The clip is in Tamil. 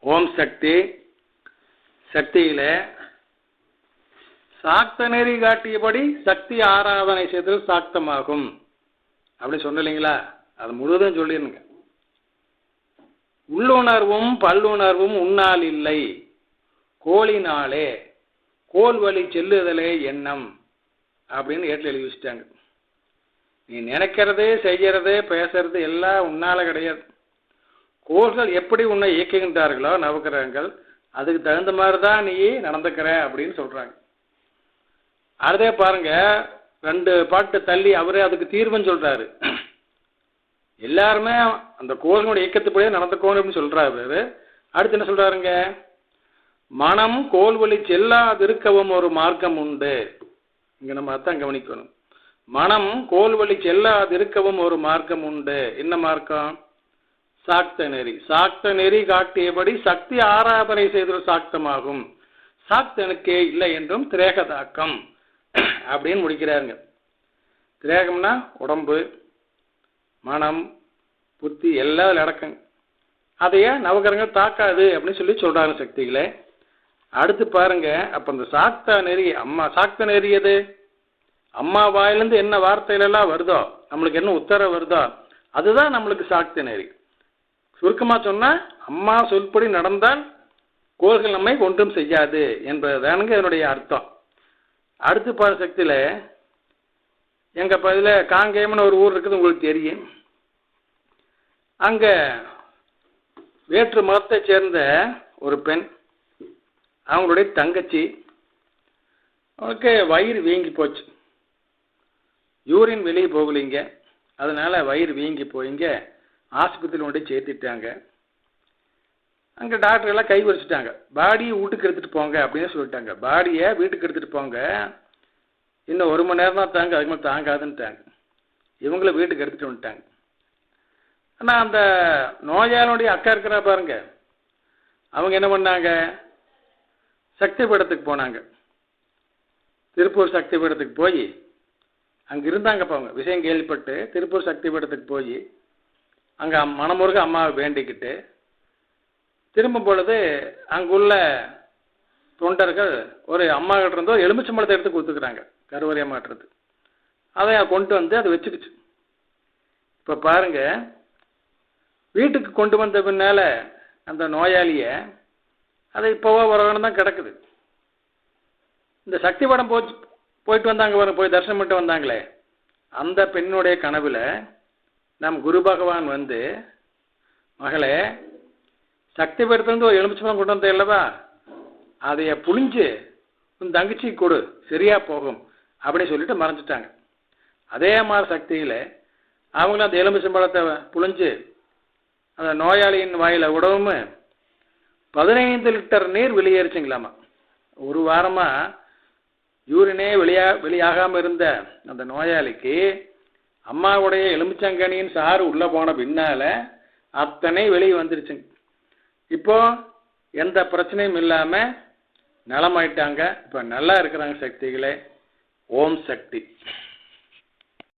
ஓம் சக்தி. சக்தியில சாக்த நெறி காட்டியபடி சக்தி ஆராதனை செய்தல் சாக்தமாகும். அப்படி சொன்னீங்களா? அது முழுவதும் சொல்லிருங்க. உள்ளுணர்வும் பல்லுணர்வும் உன்னால் இல்லை. கோளினாலே கோல் வழி செல்லுதலே எண்ணம் அப்படின்னு ஏட்டில் எழுதி வச்சுட்டாங்க. நீ நினைக்கிறது செய்யறது பேசுறது எல்லாம் உன்னால கிடையாது. கோள்கள் எப்படி உன்னை இயக்குகின்றார்களோ நவக்கிரகங்கள் அதுக்கு தகுந்த மாதிரி தான் நீ நடந்துக்கிற அப்படின்னு சொல்றாங்க. அதே பாருங்க ரெண்டு பாட்டு தள்ளி அவரே அதுக்கு தீர்வுன்னு சொல்றாரு. எல்லாருமே அந்த கோள்களோட இயக்கத்துப்படியே நடந்துக்கோணும் அப்படின்னு சொல்றாரு அடுத்து என்ன சொல்றாருங்க? மனம் கோல் வழி செல்லாதிருக்கவும் ஒரு மார்க்கம் உண்டு. இங்க நம்ம அதான் கவனிக்கணும். மனம் கோல் வழி செல்லாதிருக்கவும் ஒரு மார்க்கம் உண்டு. என்ன மார்க்கம்? சாக்த நெறி. சாக்த நெறி காட்டியபடி சக்தி ஆராதனை செய்தல் சாக்தமாகும் சாக்தனுக்கே இல்லை என்றும் திரேகதாக்கம். அப்படின்னு முடிக்கிறாருங்க. திரேகம்னா உடம்பு மனம் புத்தி எல்லாம் அதில் அடக்கங்க அதையே நவகரங்கள் தாக்காது அப்படின்னு சொல்லி சொல்றாங்க சக்திகளை. அடுத்து பாருங்க அப்ப இந்த சாக்தா நெறி அம்மா சாக்த நெறி எது? அம்மா வாயிலிருந்து என்ன வார்த்தைகள் எல்லாம் வருதோ நம்மளுக்கு என்ன உத்தரவு வருதோ அதுதான் நம்மளுக்கு சாக்த நெறி. சுருக்கமாக சொன்னால் அம்மா சொல்படி நடந்தால் கோள்கள் நம்மை ஒன்றும் செய்யாது என்பதுதானுங்க இதனுடைய அர்த்தம். அடுத்து பாரு சக்தியில் எங்கள் பகுதியில் காங்கேயம்னு ஒரு ஊர் இருக்குது உங்களுக்கு தெரியும். அங்கே வேற்று மதத்தை சேர்ந்த ஒரு பெண் அவங்களுடைய தங்கச்சி அவளுக்கு வயிறு வீங்கி போச்சு. யூரின் வெளியே போகலீங்க. அதனால் வயிறு வீங்கி போயிங்க. ஆஸ்பத்திரியில் கொண்டு சேர்த்துட்டாங்க. அங்கே டாக்டர் எல்லாம் கை வரிச்சிட்டாங்க பாடியை வீட்டுக்கு எடுத்துகிட்டு போங்க அப்படின்னு சொல்லிட்டாங்க. பாடியை வீட்டுக்கு எடுத்துகிட்டு போங்க. இன்னும் ஒரு மணி நேரம் தான் தாங்க அதுக்கு மேலே தாங்காதுன்ட்டாங்க இவங்கள வீட்டுக்கு எடுத்துகிட்டு வந்துட்டாங்க. ஆனால் அந்த நோயாளியுடைய அக்கா இருக்கிறா பாருங்க. அவங்க என்ன பண்ணாங்க? சக்தி பீடத்துக்கு போனாங்க. திருப்பூர் சக்தி பீடத்துக்கு போய் அங்கே இருந்தாங்க அவங்க விஷயம் கேள்விப்பட்டு திருப்பூர் சக்தி பீடத்துக்கு போய் அங்கே மனமுருக அம்மாவை வேண்டிக்கிட்டு திரும்பும் பொழுது அங்குள்ள தொண்டர்கள் ஒரு அம்மா கிட்ட இருந்து ஒரு எலுமிச்சம்பழத்தை எடுத்து கொடுத்துக்கிறாங்க கருவறை மாட்டுறது அதை கொண்டு வந்து அதை வச்சுக்கிச்சு. இப்போ பாருங்க வீட்டுக்கு கொண்டு வந்த பின்னால் அந்த நோயாளியை அதை இப்போவோ வரவன்னு தான் கிடக்குது. இந்த சக்தி படம் போச்சு போயிட்டு வந்தாங்க போய் தரிசனம் பண்ணிட்டு வந்தாங்களே. அந்த பெண்ணுடைய கனவில் நம் குரு பகவான் வந்து மகளே சக்தி பீடத்துலேருந்து ஒரு எலுமிச்சம்பழம் கொண்டு வந்தேன் இல்லவா அதைய புழிஞ்சு உன் தங்கச்சி கொடு சரியா போகும் அப்படின்னு சொல்லிட்டு மறைஞ்சிட்டாங்க. அதே மாதிரி சக்தியில் அவங்களும் அந்த எலுமிச்சம்பழத்தை புழிஞ்சு அந்த நோயாளியின் வாயில விடவும் பதினைந்து லிட்டர் நீர் வெளியேறிச்சுங்களாமா. ஒரு வாரமா யூரினே வெளியா வெளியாகாம இருந்த அந்த நோயாளிக்கு அம்மாவுடைய எலுமிச்சங்கனியின் சாறு உள்ளே போன பின்னால் அத்தனை வெளியே வந்துருச்சுங்க. இப்போ எந்த பிரச்சனையும் இல்லாமல் நலமாயிட்டாங்க. இப்போ நல்லா இருக்கிறாங்க சக்திகளே. ஓம் சக்தி.